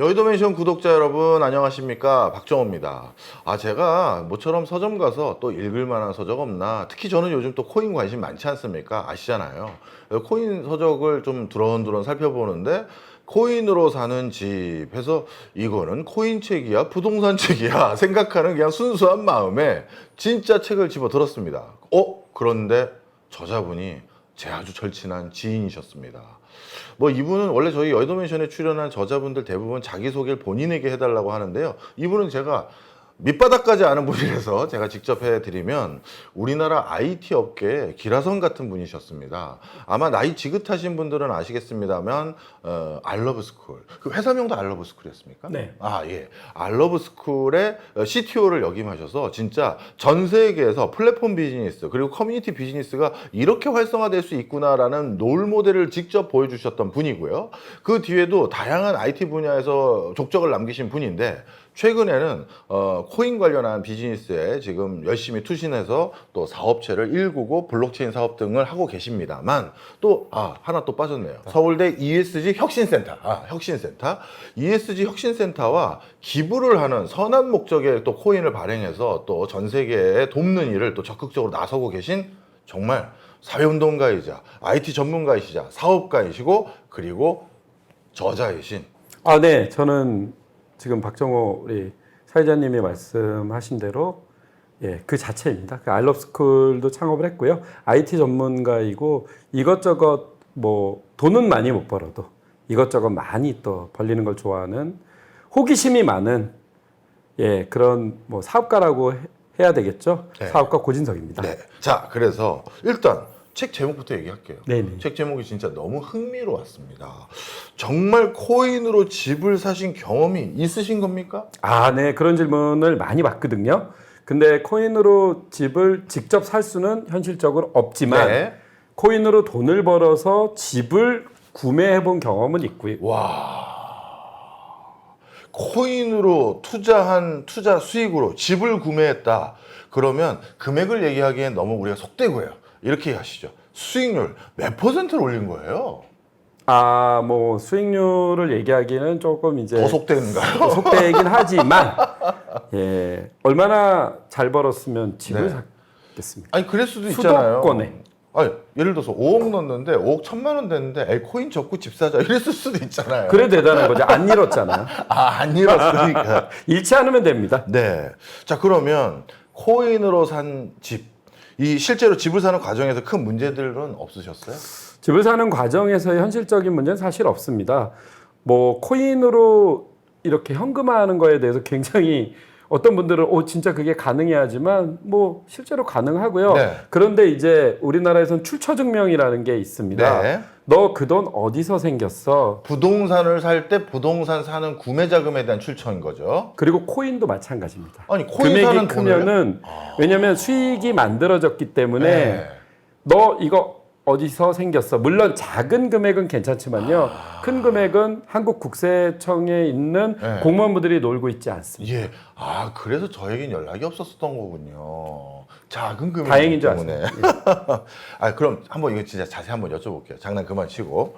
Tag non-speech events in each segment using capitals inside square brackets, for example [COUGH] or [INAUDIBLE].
여의도 맨션 구독자 여러분 안녕하십니까 박정호입니다. 아 제가 모처럼 서점 가서 또 읽을 만한 서적 없나 특히 저는 요즘 또 코인 관심 많지 않습니까 아시잖아요. 코인 서적을 좀 두런두런 살펴보는데 코인으로 사는 집 해서 이거는 코인 책이야 부동산 책이야 [LAUGHS] 생각하는 그냥 순수한 마음에 진짜 책을 집어 들었습니다. 어 그런데 저자분이 제 아주 절친한 지인이셨습니다. 뭐 이분은 원래 저희 여의도맨션에 출연한 저자분들 대부분 자기소개를 본인에게 해달라고 하는데요. 이분은 제가 밑바닥까지 아는 분이라서 제가 직접 해드리면 우리나라 IT 업계의 기라성 같은 분이셨습니다. 아마 나이 지긋하신 분들은 아시겠습니다만 어, 알러브스쿨 그 회사명도 알러브스쿨이었습니까? 네. 아 예, 알러브스쿨의 CTO를 역임하셔서 진짜 전 세계에서 플랫폼 비즈니스 그리고 커뮤니티 비즈니스가 이렇게 활성화될 수 있구나라는 롤 모델을 직접 보여주셨던 분이고요. 그 뒤에도 다양한 IT 분야에서 족적을 남기신 분인데 최근에는 어, 코인 관련한 비즈니스에 지금 열심히 투신해서 또 사업체를 일구고 블록체인 사업 등을 하고 계십니다만 또 아 하나 또 빠졌네요. 서울대 ESG 혁신센터, 아 혁신센터, ESG 혁신센터와 기부를 하는 선한 목적의 또 코인을 발행해서 또 전 세계에 돕는 일을 또 적극적으로 나서고 계신 정말 사회운동가이자 IT 전문가이시자 사업가이시고 그리고 저자이신 아, 네. 저는 지금 박정호 우리 사회자님이 말씀하신 대로 예, 그 자체입니다. 그 알럽스쿨도 창업을 했고요. IT 전문가이고 이것저것 뭐 돈은 많이 못 벌어도 이것저것 많이 또 벌리는 걸 좋아하는 호기심이 많은 예, 그런 뭐 사업가라고 해- 해야 되겠죠. 네. 사업가 고진석입니다. 네. 자, 그래서 일단 책 제목부터 얘기할게요. 네네. 책 제목이 진짜 너무 흥미로웠습니다. 정말 코인으로 집을 사신 경험이 있으신 겁니까? 아, 네. 그런 질문을 많이 받거든요. 근데 코인으로 집을 직접 살 수는 현실적으로 없지만 네. 코인으로 돈을 벌어서 집을 구매해 본 경험은 있고요. 와. 코인으로 투자한 투자 수익으로 집을 구매했다. 그러면 금액을 얘기하기엔 너무 우리가 속되고요. 이렇게 하시죠. 수익률 몇 퍼센트를 올린 거예요? 아, 뭐 수익률을 얘기하기는 조금 이제 더 속되는가요? 속되긴 [LAUGHS] 하지만 예. 얼마나 잘 벌었으면 집을 네. 샀겠습니까? 아니 그럴 수도 있잖아요. 수도권에. 아니 예를 들어서 5억 넣었는데 5억 천만 원 됐는데 에 코인 접고 집 사자 이랬을 수도 있잖아요. 그래 대단한 거죠. 안 잃었잖아. [LAUGHS] 아안 잃었으니까. [LAUGHS] 잃지 않으면 됩니다. 네. 자 그러면 코인으로 산 집. 이 실제로 집을 사는 과정에서 큰 문제들은 없으셨어요? 집을 사는 과정에서의 현실적인 문제는 사실 없습니다. 뭐 코인으로 이렇게 현금화하는 거에 대해서 굉장히 어떤 분들은 오 진짜 그게 가능해야지만 뭐 실제로 가능하고요. 네. 그런데 이제 우리나라에서는 출처 증명이라는 게 있습니다. 네. 너 그 돈 어디서 생겼어? 부동산을 살 때 부동산 사는 구매 자금에 대한 출처인 거죠. 그리고 코인도 마찬가지입니다. 아니 코인 금액이 사는 돈을 크면은 왜냐하면 수익이 만들어졌기 때문에 네. 너 이거 어디서 생겼어? 물론 작은 금액은 괜찮지만요. 큰 금액은 한국 국세청에 있는 아. 네. 공무원분들이 놀고 있지 않습니다. 예. 아 그래서 저에겐 연락이 없었었던 거군요. 작은 금액 다행인 줄 때문에. [LAUGHS] 아 그럼 한번 이거 진짜 자세히 한번 여쭤볼게요. 장난 그만 치고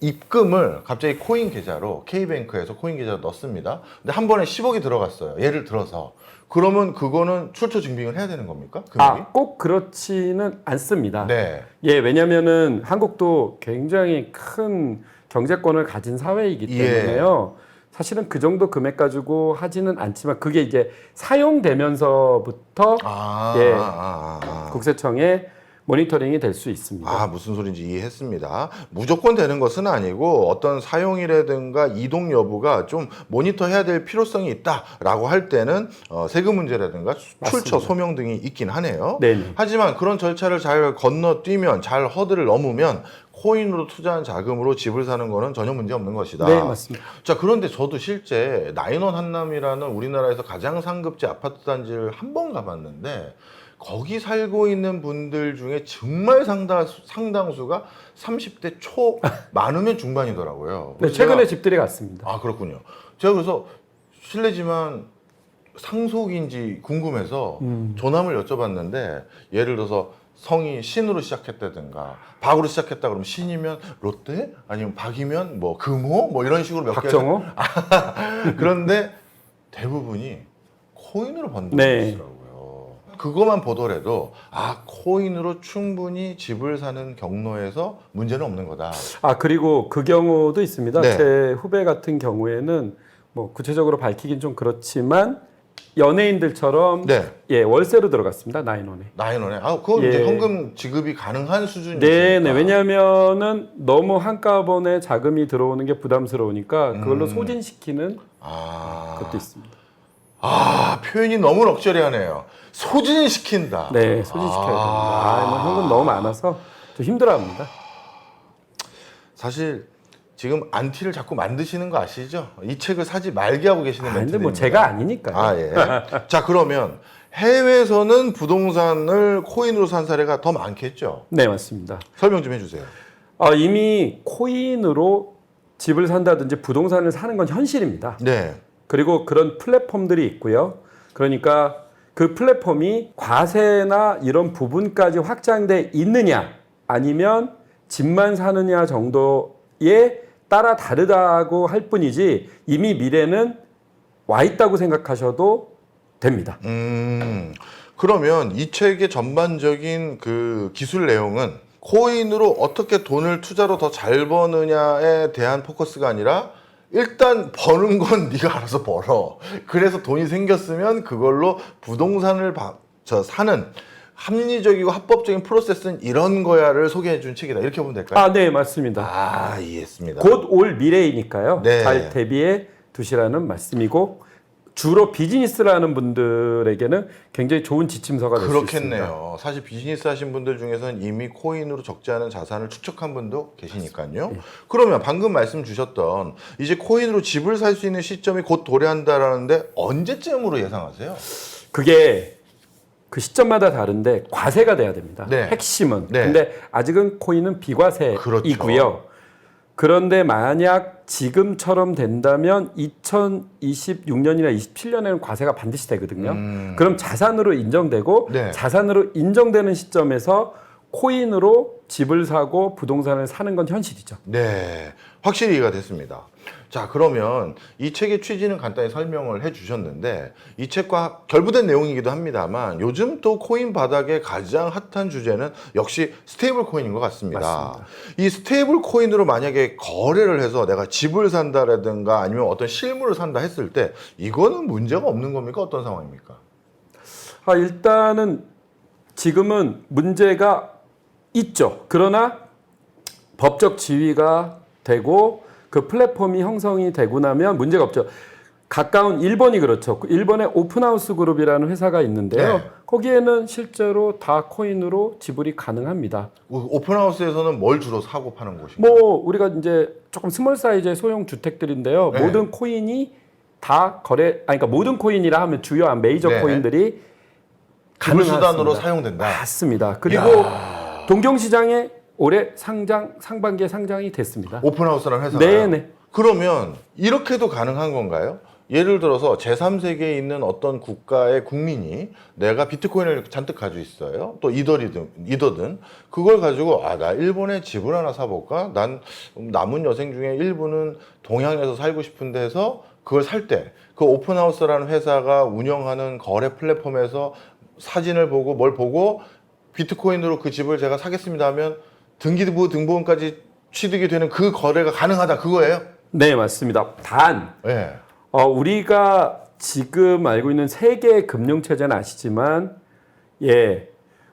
입금을 갑자기 코인 계좌로 K뱅크에서 코인 계좌로 넣습니다. 근데 한 번에 10억이 들어갔어요. 예를 들어서 그러면 그거는 출처 증빙을 해야 되는 겁니까? 금액이? 아, 꼭 그렇지는 않습니다. 네. 예, 왜냐면은 한국도 굉장히 큰 경제권을 가진 사회이기 예. 때문에요. 사실은 그 정도 금액 가지고 하지는 않지만 그게 이제 사용되면서부터 아, 예. 아, 아, 아. 국세청에 모니터링이 될 수 있습니다. 아, 무슨 소린지 이해했습니다. 무조건 되는 것은 아니고 어떤 사용이라든가 이동 여부가 좀 모니터해야 될 필요성이 있다라고 할 때는 어, 세금 문제라든가 수- 출처 맞습니다. 소명 등이 있긴 하네요. 네네. 하지만 그런 절차를 잘 건너뛰면 잘 허들을 넘으면 코인으로 투자한 자금으로 집을 사는 거는 전혀 문제 없는 것이다. 네, 맞습니다. 자, 그런데 저도 실제 나인원 한남이라는 우리나라에서 가장 상급지 아파트 단지를 한 번 가봤는데 거기 살고 있는 분들 중에 정말 상당, 상당수가 30대 초 [LAUGHS] 많으면 중반이더라고요. 네, 최근에 집들이 갔습니다. 아 그렇군요. 제가 그래서 실례지만 상속인지 궁금해서 음. 조남을 여쭤봤는데 예를 들어서 성이 신으로 시작했다든가 박으로 시작했다 그러면 신이면 롯데 아니면 박이면 뭐 금호 뭐 이런 식으로 몇 개. 박정호? [LAUGHS] 그런데 대부분이 코인으로 번다고 네. 하더라고요. 그것만 보더라도 아 코인으로 충분히 집을 사는 경로에서 문제는 없는 거다. 아 그리고 그 경우도 있습니다. 네. 제 후배 같은 경우에는 뭐 구체적으로 밝히긴 좀 그렇지만 연예인들처럼 네. 예 월세로 들어갔습니다 나인원에. 나인원에 아 그건 예. 이제 현금 지급이 가능한 수준이니까. 네네 왜냐하면은 너무 한꺼번에 자금이 들어오는 게 부담스러우니까 그걸로 음. 소진시키는 아, 것도 있습니다. 아 표현이 너무 럭셔리하네요. 소진시킨다. 네 소진시켜야 됩니다. 아, 뭐 현금 너무 많아서 좀 힘들어합니다. 사실 지금 안티를 자꾸 만드시는 거 아시죠? 이 책을 사지 말게 하고 계시는 아, 근데 멘트입니다. 뭐 제가 아니니까요. 아 예. 자 그러면 해외에서는 부동산을 코인으로 산 사례가 더 많겠죠. 네 맞습니다. 설명 좀 해주세요. 아, 이미 코인으로 집을 산다든지 부동산을 사는 건 현실입니다. 네. 그리고 그런 플랫폼들이 있고요. 그러니까 그 플랫폼이 과세나 이런 부분까지 확장돼 있느냐 아니면 집만 사느냐 정도에 따라 다르다고 할 뿐이지 이미 미래는 와 있다고 생각하셔도 됩니다. 음, 그러면 이 책의 전반적인 그 기술 내용은 코인으로 어떻게 돈을 투자로 더 잘 버느냐에 대한 포커스가 아니라 일단 버는 건 [LAUGHS] 네가 알아서 벌어. 그래서 돈이 생겼으면 그걸로 부동산을 바- 저 사는 합리적이고 합법적인 프로세스는 이런 거야를 소개해 준 책이다. 이렇게 보면 될까요? 아, 네, 맞습니다. 아, 이해했습니다. 곧 올 미래이니까요. 네. 잘 대비해 두시라는 말씀이고 주로 비즈니스를 하는 분들에게는 굉장히 좋은 지침서가 될 수 있습니다. 그렇겠네요. 사실 비즈니스 하신 분들 중에서는 이미 코인으로 적지 않은 자산을 축적한 분도 계시니까요. 그러면 방금 말씀 주셨던 이제 코인으로 집을 살 수 있는 시점이 곧 도래한다라는데 언제쯤으로 예상하세요? 그게 그 시점마다 다른데 과세가 돼야 됩니다. 네. 핵심은. 네. 근데 아직은 코인은 비과세이고요. 그렇죠. 그런데 만약 지금처럼 된다면 2026년이나 27년에는 과세가 반드시 되거든요. 음. 그럼 자산으로 인정되고 네. 자산으로 인정되는 시점에서 코인으로 집을 사고 부동산을 사는 건 현실이죠. 네, 확실히 이해가 됐습니다. 자, 그러면 이 책의 취지는 간단히 설명을 해 주셨는데 이 책과 결부된 내용이기도 합니다만 요즘 또 코인 바닥의 가장 핫한 주제는 역시 스테이블 코인인 것 같습니다. 맞습니다. 이 스테이블 코인으로 만약에 거래를 해서 내가 집을 산다라든가 아니면 어떤 실물을 산다 했을 때 이거는 문제가 없는 겁니까? 어떤 상황입니까? 아, 일단은 지금은 문제가 있죠. 그러나 법적 지위가 되고 그 플랫폼이 형성이 되고 나면 문제가 없죠. 가까운 일본이 그렇죠. 일본의 오픈하우스 그룹이라는 회사가 있는데요. 네. 거기에는 실제로 다 코인으로 지불이 가능합니다. 오픈하우스에서는 뭘 주로 사고 파는 곳인가요? 뭐 우리가 이제 조금 스몰 사이즈의 소형 주택들인데요. 네. 모든 코인이 다 거래 아니 그러니까 모든 코인이라 하면 주요한 메이저 네. 코인들이 지불 수단으로. 사용된다. 맞습니다. 그리고 동경시장에 올해 상장 상반기에 상장이 됐습니다. 오픈하우스라는 회사가 네네. 그러면 이렇게도 가능한 건가요? 예를 들어서 제3세계에 있는 어떤 국가의 국민이 내가 비트코인을 잔뜩 가지고 있어요. 또 이더리든 이더든 그걸 가지고 아 나 일본에 집을 하나 사볼까? 난 남은 여생 중에 일부는 동양에서 살고 싶은데 해서 그걸 살 때 그 오픈하우스라는 회사가 운영하는 거래 플랫폼에서 사진을 보고 뭘 보고 비트코인으로 그 집을 제가 사겠습니다 하면 등기부 등본까지 취득이 되는 그 거래가 가능하다 그거예요? 네 맞습니다. 단 예. 어, 우리가 지금 알고 있는 세계 금융 체제는 아시지만 예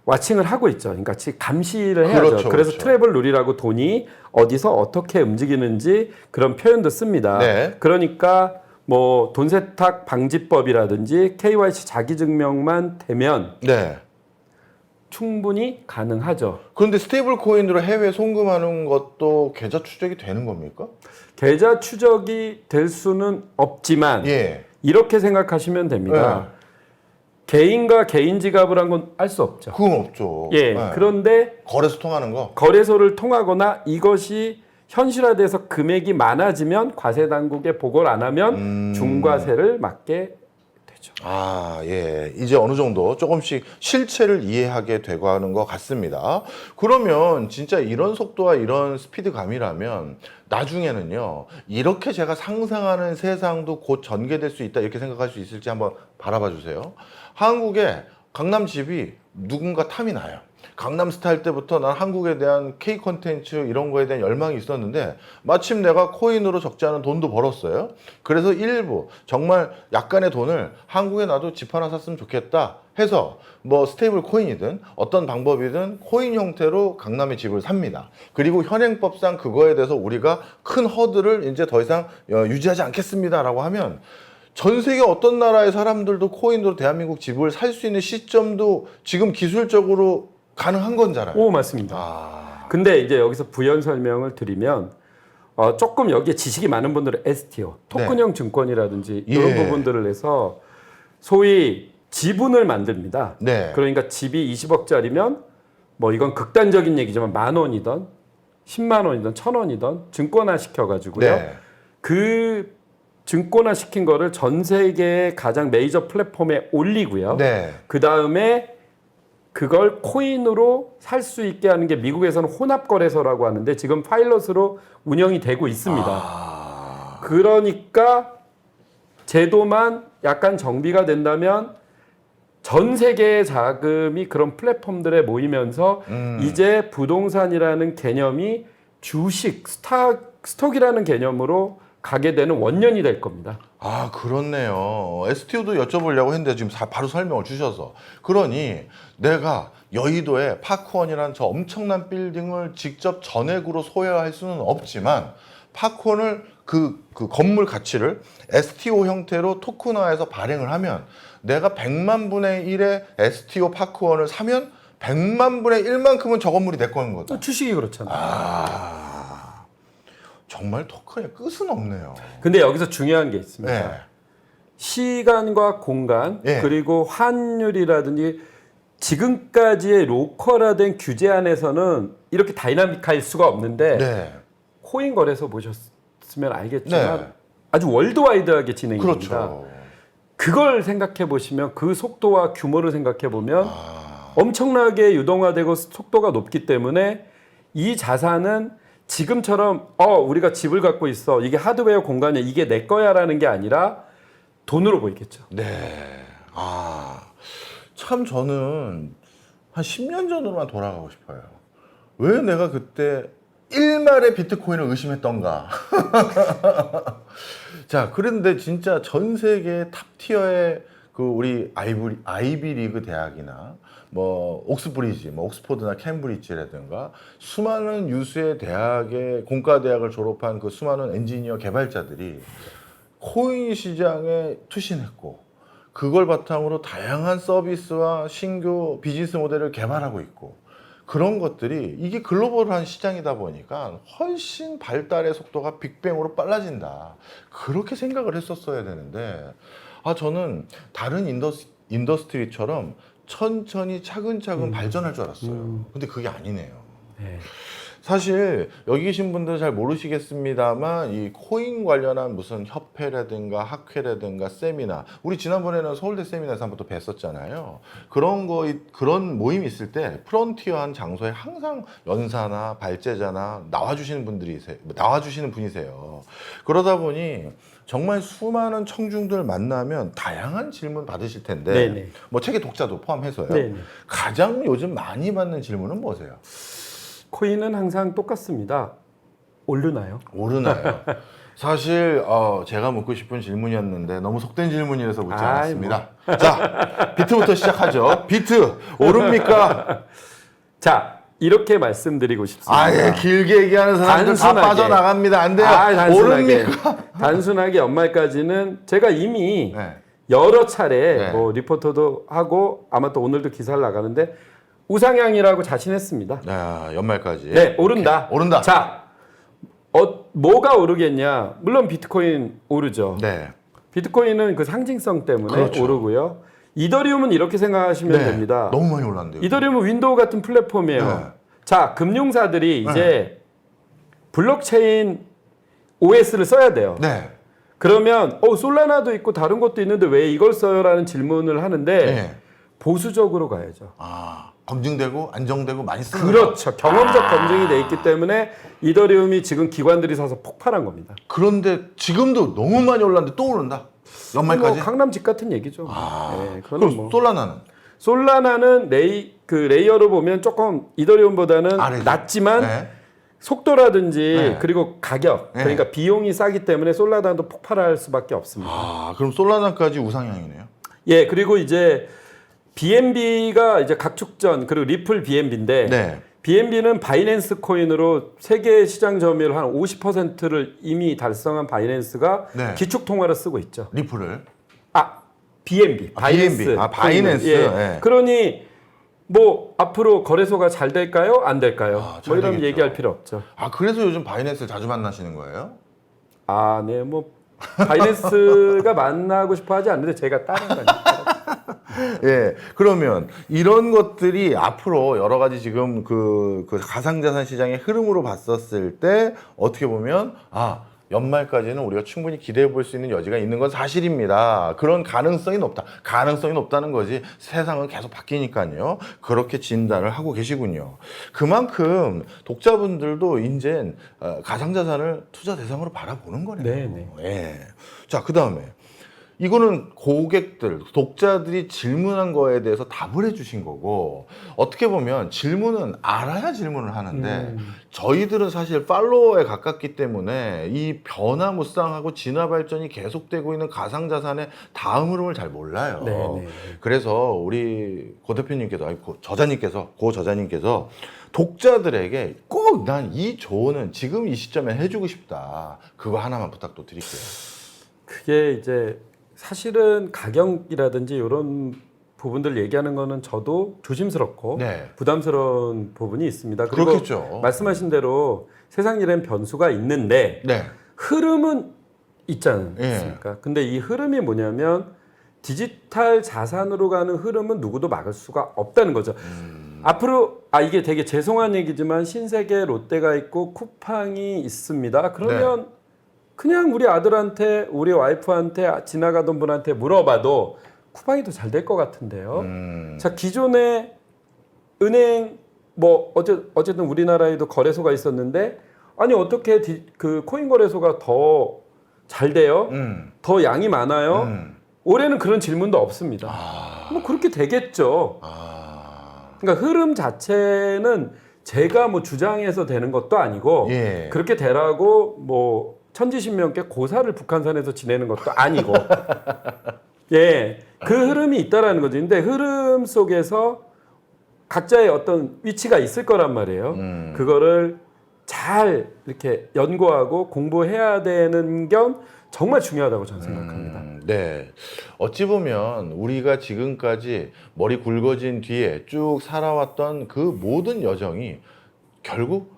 와칭을 하고 있죠. 그러니까 감시를 해야죠. 그렇죠, 그래서 그렇죠. 트래블 룰이라고 돈이 어디서 어떻게 움직이는지 그런 표현도 씁니다. 네. 그러니까 뭐 돈 세탁 방지법이라든지 KYC 자기증명만 되면 네. 충분히 가능하죠. 그런데 스테이블 코인으로 해외 송금하는 것도 계좌 추적이 되는 겁니까? 계좌 추적이 될 수는 없지만 예. 이렇게 생각하시면 됩니다. 개인과 개인 지갑을 한 건 알 수 없죠. 그건 없죠. 예. 네. 그런데 거래소 통하는 거. 거래소를 통하거나 이것이 현실화돼서 금액이 많아지면 과세 당국에 보고를 안 하면 음. 중과세를 맞게 되죠. 아, 예. 이제 어느 정도 조금씩 실체를 이해하게 되고 하는 것 같습니다. 그러면 진짜 이런 속도와 이런 스피드감이라면 나중에는요, 이렇게 제가 상상하는 세상도 곧 전개될 수 있다, 이렇게 생각할 수 있을지 한번 바라봐 주세요. 한국에 강남 집이 누군가 탐이 나요. 강남 스타일 때부터 난 한국에 대한 K 콘텐츠 이런 거에 대한 열망이 있었는데 마침 내가 코인으로 적지 않은 돈도 벌었어요. 그래서 일부 정말 약간의 돈을 한국에 나도 집 하나 샀으면 좋겠다 해서 뭐 스테이블 코인이든 어떤 방법이든 코인 형태로 강남에 집을 삽니다. 그리고 현행법상 그거에 대해서 우리가 큰 허들을 이제 더 이상 어, 유지하지 않겠습니다라고 하면 전 세계 어떤 나라의 사람들도 코인으로 대한민국 집을 살 수 있는 시점도 지금 기술적으로 가능한 건잖아요. 오 맞습니다. 아, 근데 이제 여기서 부연 설명을 드리면 어, 조금 여기에 지식이 많은 분들은 STO, 토큰형 증권이라든지 이런 예. 부분들을 해서 소위 지분을 만듭니다. 네. 그러니까 집이 20억짜리면 뭐 이건 극단적인 얘기지만 만 원이던 10만 원이던 천 원이던 증권화 시켜가지고요. 네. 그 증권화 시킨 거를 전 세계의 가장 메이저 플랫폼에 올리고요. 네. 그 다음에 그걸 코인으로 살 수 있게 하는 게 미국에서는 혼합거래소라고 하는데 지금 파일럿으로 운영이 되고 있습니다. 아, 그러니까 제도만 약간 정비가 된다면 전 세계의 자금이 그런 플랫폼들에 모이면서 음. 이제 부동산이라는 개념이 주식, 스탁, 스톡이라는 개념으로 가게 되는 원년이 될 겁니다. 아, 그렇네요. STO도 여쭤보려고 했는데 지금 사- 바로 설명을 주셔서. 그러니 내가 여의도에 파크원이라는 저 엄청난 빌딩을 직접 전액으로 소유할 수는 없지만 파크원을 그, 그 건물 가치를 STO 형태로 토큰화해서 발행을 하면 내가 100만 분의 1의 STO 파크원을 사면 100만 분의 1만큼은 저 건물이 내 거인 거다. 주식이 그렇잖아요. 아, 정말 토큰의 끝은 없네요. 근데 여기서 중요한 게 있습니다. 네. 시간과 공간 예. 그리고 환율이라든지 지금까지의 로컬화된 규제 안에서는 이렇게 다이나믹할 수가 없는데 네. 코인 거래소 보셨으면 알겠지만 네. 아주 월드와이드하게 진행이 됩니다. 그렇죠. 그걸 생각해 보시면 그 속도와 규모를 생각해 보면 아, 엄청나게 유동화되고 속도가 높기 때문에 이 자산은 지금처럼 어 우리가 집을 갖고 있어 이게 하드웨어 공간이야 이게 내 거야라는 게 아니라 돈으로 보이겠죠. 네. 아, 참 저는 한 10년 전으로만 돌아가고 싶어요. 왜 내가 그때 일말의 비트코인을 의심했던가. [LAUGHS] 자, 그런데 진짜 전 세계 탑 티어의 그 우리 아이비, 아이비 리그 대학이나 뭐 옥스브리지, 뭐 옥스포드나 캠브리지라든가 수많은 유수의 대학의 공과 대학을 졸업한 그 수많은 엔지니어 개발자들이 코인 시장에 투신했고 그걸 바탕으로 다양한 서비스와 신규 비즈니스 모델을 개발하고 있고 그런 것들이 이게 글로벌한 시장이다 보니까 훨씬 발달의 속도가 빅뱅으로 빨라진다. 그렇게 생각을 했었어야 되는데 아 저는 다른 인더스, 인더스트리처럼 천천히 차근차근 발전할 줄 알았어요. 근데 그게 아니네요. 네. 사실 여기 계신 분들 잘 모르시겠습니다만 이 코인 관련한 무슨 협회라든가 학회라든가 세미나 우리 지난번에는 서울대 세미나에서 한번 또 뵀었잖아요. 그런 거 그런 모임이 있을 때 프론티어한 장소에 항상 연사나 발제자나 나와주시는 분들이 나와주시는 분이세요. 그러다 보니 정말 수많은 청중들 만나면 다양한 질문 받으실 텐데 네네. 뭐 책의 독자도 포함해서요. 네네. 가장 요즘 많이 받는 질문은 뭐세요? 코인은 항상 똑같습니다. 오르나요? 오르나요? [LAUGHS] 사실 어, 제가 묻고 싶은 질문이었는데 너무 속된 질문이라서 묻지 아이, 않았습니다. 자, 비트부터 시작하죠. 비트 오릅니까? [LAUGHS] 자 이렇게 말씀드리고 싶습니다. 아예 길게 얘기하는 사람들 다 단순하게. 빠져나갑니다. 안 돼요. 아, 단순하게 오릅니까? [LAUGHS] 단순하게 연말까지는 제가 이미 네. 여러 차례 네. 뭐 리포터도 하고 아마 또 오늘도 기사를 나가는데 우상향이라고 자신했습니다. 아, 연말까지. 네, 오른다. 오른다. 자, 어, 뭐가 오르겠냐? 물론 비트코인 오르죠. 네. 비트코인은 그 상징성 때문에 그렇죠. 오르고요. 이더리움은 이렇게 생각하시면 네. 됩니다. 너무 많이 올랐는데요. 이더리움은 윈도우 같은 플랫폼이에요. 네. 자, 금융사들이 이제 블록체인 OS를 써야 돼요. 네. 그러면 어 솔라나도 있고 다른 것도 있는데 왜 이걸 써요라는 질문을 하는데 네. 보수적으로 가야죠. 아 검증되고 안정되고 많이 쓰는 그렇죠. 경험적 아. 검증이 돼 있기 때문에 이더리움이 지금 기관들이 사서 폭발한 겁니다. 그런데 지금도 너무 많이 올랐는데 또 오른다. 연말까지. 뭐 강남 집 같은 얘기죠. 아, 네, 그럼 뭐 솔라나는 솔라나는 레이 그 레이어로 보면 조금 이더리움보다는 아래죠. 낮지만 네. 속도라든지 네. 그리고 가격 네. 그러니까 비용이 싸기 때문에 솔라나도 폭발할 수밖에 없습니다. 아 그럼 솔라나까지 우상향이네요. 예 그리고 이제 BNB가 이제 각축전 그리고 리플 BNB인데 네. BNB는 바이낸스 코인으로 세계 시장 점유율 한 50%를 이미 달성한 바이낸스가 네. 기축 통화를 쓰고 있죠. 리플을. 아 BNB 아, 바이낸스 BNB. 아, 바이낸스. 예. 예. 그러니 뭐 앞으로 거래소가 잘 될까요? 안 될까요? 아, 잘 뭐 이런 되겠죠. 얘기할 필요 없죠. 아 그래서 요즘 바이낸스를 자주 만나시는 거예요? 아, 네, 뭐 바이낸스가 [LAUGHS] 만나고 싶어 하지 않는데 제가 다른 거니까. [LAUGHS] [LAUGHS] 예. 그러면 이런 것들이 앞으로 여러 가지 지금 그, 그 가상자산 시장의 흐름으로 봤었을 때 어떻게 보면 아, 연말까지는 우리가 충분히 기대해 볼 수 있는 여지가 있는 건 사실입니다. 그런 가능성이 높다. 가능성이 높다는 거지. 세상은 계속 바뀌니까요. 그렇게 진단을 하고 계시군요. 그만큼 독자분들도 이제 어, 가상자산을 투자 대상으로 바라보는 거네요. 네, 네. 예. 자, 그 다음에 이거는 고객들, 독자들이 질문한 거에 대해서 답을 해주신 거고 어떻게 보면 질문은 알아야 질문을 하는데 음. 저희들은 사실 팔로워에 가깝기 때문에 이 변화무쌍하고 진화 발전이 계속되고 있는 가상 자산의 다음 흐름을 잘 몰라요. 네, 네. 그래서 우리 고 대표님께서 아니 고 저자님께서 고 저자님께서 독자들에게 꼭 난 이 조언은 지금 이 시점에 해주고 싶다. 그거 하나만 부탁도 드릴게요. 그게 이제 사실은 가격이라든지 이런 부분들 얘기하는 거는 저도 조심스럽고 네. 부담스러운 부분이 있습니다. 그리고 그렇겠죠. 말씀하신 대로 세상 일엔 변수가 있는데 네. 흐름은 있지 예. 않습니까? 근데 이 흐름이 뭐냐면 디지털 자산으로 가는 흐름은 누구도 막을 수가 없다는 거죠. 음. 앞으로 아 이게 되게 죄송한 얘기지만 신세계 롯데가 있고 쿠팡이 있습니다. 그러면 네. 그냥 우리 아들한테 우리 와이프한테 지나가던 분한테 물어봐도 쿠팡이 더 잘 될 것 같은데요. 음. 자 기존에 은행 뭐 어제 어쨌든 우리나라에도 거래소가 있었는데 아니 어떻게 디- 그 코인 거래소가 더 잘 돼요? 음. 더 양이 많아요? 음. 올해는 그런 질문도 없습니다. 아. 뭐 그렇게 되겠죠. 아. 그러니까 흐름 자체는 제가 뭐 주장해서 되는 것도 아니고 예. 그렇게 되라고 뭐 천지신명께 고사를 북한산에서 지내는 것도 아니고 [LAUGHS] 예, 그 흐름이 있다라는 거죠. 근데 흐름 속에서 각자의 어떤 위치가 있을 거란 말이에요. 음. 그거를 잘 이렇게 연구하고 공부해야 되는 겸 정말 중요하다고 저는 생각합니다. 음, 네. 어찌 보면 우리가 지금까지 머리 굵어진 뒤에 쭉 살아왔던 그 모든 여정이 결국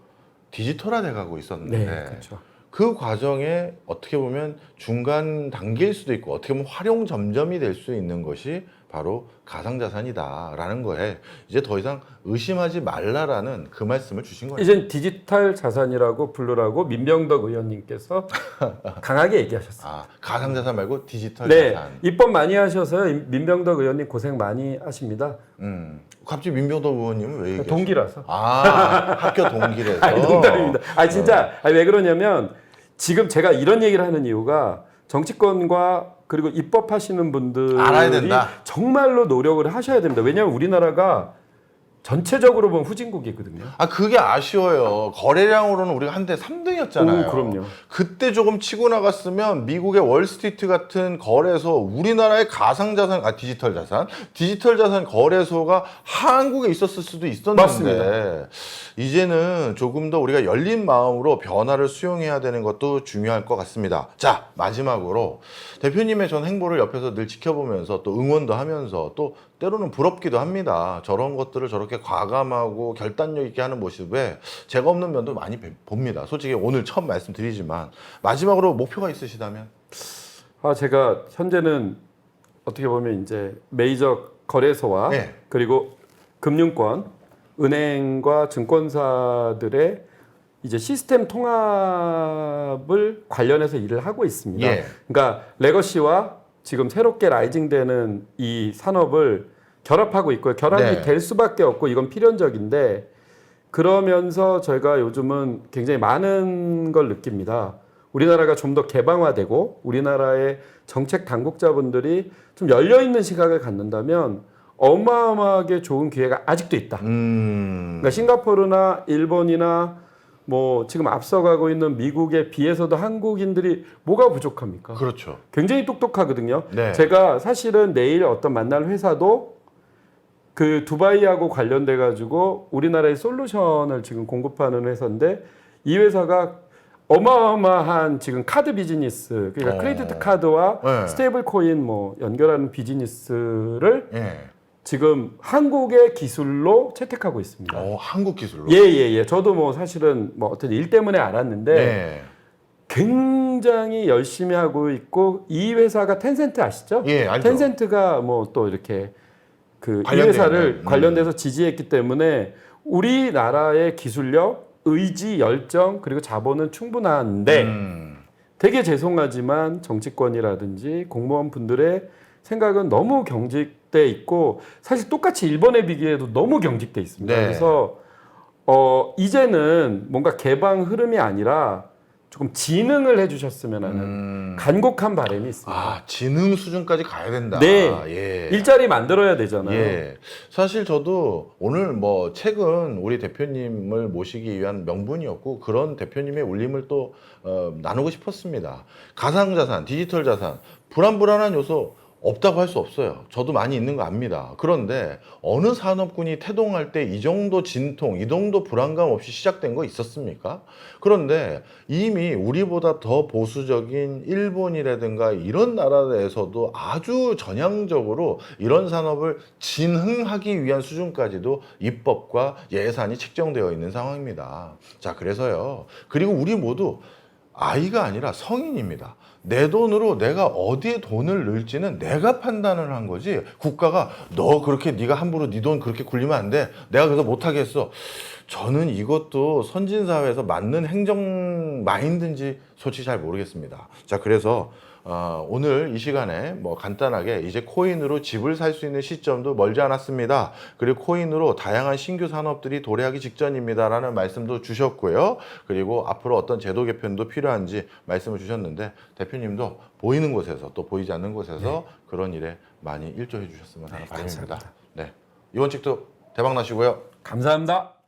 디지털화돼 가고 있었는데 네, 그렇죠. 그 과정에 어떻게 보면 중간 단계일 수도 있고 어떻게 보면 활용 점점이 될 수 있는 것이 바로 가상자산이다라는 거에 이제 더 이상 의심하지 말라라는 그 말씀을 주신 거예요. 이젠 디지털 자산이라고 부르라고 민병덕 의원님께서 [LAUGHS] 강하게 얘기하셨어요. 아, 가상자산 말고 디지털 네, 자산. 입법 많이 하셔서요. 민병덕 의원님 고생 많이 하십니다. 음. 갑자기 민병덕 의원님은 왜 얘기하세요? 동기라서. 아, 학교 동기래서. [LAUGHS] 아니, 농담입니다. 아 어. 진짜 아니, 왜 그러냐면 지금 제가 이런 얘기를 하는 이유가 정치권과 그리고 입법하시는 분들이 알아야 된다. 정말로 노력을 하셔야 됩니다. 왜냐하면 우리나라가 전체적으로 보면 후진국이거든요. 아, 그게 아쉬워요. 거래량으로는 우리가 한때 3등이었잖아요. 오, 그럼요. 그때 조금 치고 나갔으면 미국의 월스트리트 같은 거래소, 우리나라의 가상자산, 아, 디지털 자산, 디지털 자산 거래소가 한국에 있었을 수도 있었는데, 맞습니다. 이제는 조금 더 우리가 열린 마음으로 변화를 수용해야 되는 것도 중요할 것 같습니다. 자, 마지막으로 대표님의 전 행보를 옆에서 늘 지켜보면서 또 응원도 하면서 또 때로는 부럽기도 합니다. 저런 것들을 저렇게 과감하고 결단력 있게 하는 모습에 제가 없는 면도 많이 뵙- 봅니다. 솔직히 오늘 처음 말씀드리지만 마지막으로 목표가 있으시다면 아 제가 현재는 어떻게 보면 이제 메이저 거래소와 네. 그리고 금융권, 은행과 증권사들의 이제 시스템 통합을 관련해서 일을 하고 있습니다. 예. 그러니까 레거시와 지금 새롭게 라이징되는 이 산업을 결합하고 있고요. 결합이 네. 될 수밖에 없고 이건 필연적인데 그러면서 저희가 요즘은 굉장히 많은 걸 느낍니다. 우리나라가 좀 더 개방화되고 우리나라의 정책 당국자분들이 좀 열려 있는 시각을 갖는다면 어마어마하게 좋은 기회가 아직도 있다. 음. 그러니까 싱가포르나 일본이나 뭐 지금 앞서가고 있는 미국에 비해서도 한국인들이 뭐가 부족합니까? 그렇죠. 굉장히 똑똑하거든요. 네. 제가 사실은 내일 어떤 만날 회사도 그 두바이하고 관련돼 가지고 우리나라의 솔루션을 지금 공급하는 회사인데 이 회사가 어마어마한 지금 카드 비즈니스 그러니까 어. 크레디트 카드와 네. 스테이블 코인 뭐 연결하는 비즈니스를 예. 지금 한국의 기술로 채택하고 있습니다. 어, 한국 기술로. 예, 예, 예. 저도 뭐 사실은 뭐 어떤 일 때문에 알았는데 네. 굉장히 열심히 하고 있고 이 회사가 텐센트 아시죠? 예, 알죠. 텐센트가 뭐 또 이렇게 그 이 관련돼 회사를 음. 관련돼서 지지했기 때문에 우리나라의 기술력, 의지, 열정 그리고 자본은 충분한데 음. 되게 죄송하지만 정치권이라든지 공무원 분들의 생각은 너무 경직돼 있고 사실 똑같이 일본에 비교해도 너무 경직돼 있습니다. 네. 그래서 어 이제는 뭔가 개방 흐름이 아니라 조금 진흥을 해주셨으면 하는 음. 간곡한 바람이 있습니다. 아, 지능 수준까지 가야 된다. 네. 예. 일자리 만들어야 되잖아요. 예. 사실 저도 오늘 뭐 최근 우리 대표님을 모시기 위한 명분이었고 그런 대표님의 울림을 또 어, 나누고 싶었습니다. 가상자산, 디지털 자산, 불안불안한 요소 없다고 할 수 없어요. 저도 많이 있는 거 압니다. 그런데 어느 산업군이 태동할 때 이 정도 진통, 이 정도 불안감 없이 시작된 거 있었습니까? 그런데 이미 우리보다 더 보수적인 일본이라든가 이런 나라에서도 아주 전향적으로 이런 산업을 진흥하기 위한 수준까지도 입법과 예산이 책정되어 있는 상황입니다. 자, 그래서요. 그리고 우리 모두 아이가 아니라 성인입니다. 내 돈으로 내가 어디에 돈을 넣을지는 내가 판단을 한 거지 국가가 너 그렇게 네가 함부로 네 돈 그렇게 굴리면 안 돼. 내가 그래서 못 하겠어. 저는 이것도 선진 사회에서 맞는 행정 마인드인지 솔직히 잘 모르겠습니다. 자, 그래서 어, 오늘 이 시간에 뭐 간단하게 이제 코인으로 집을 살 수 있는 시점도 멀지 않았습니다. 그리고 코인으로 다양한 신규 산업들이 도래하기 직전입니다라는 말씀도 주셨고요. 그리고 앞으로 어떤 제도 개편도 필요한지 말씀을 주셨는데 대표님도 보이는 곳에서 또 보이지 않는 곳에서 그런 일에 많이 일조해 주셨으면 하는 네, 바람입니다. 감사합니다. 네. 이번 책도 대박 나시고요. 감사합니다.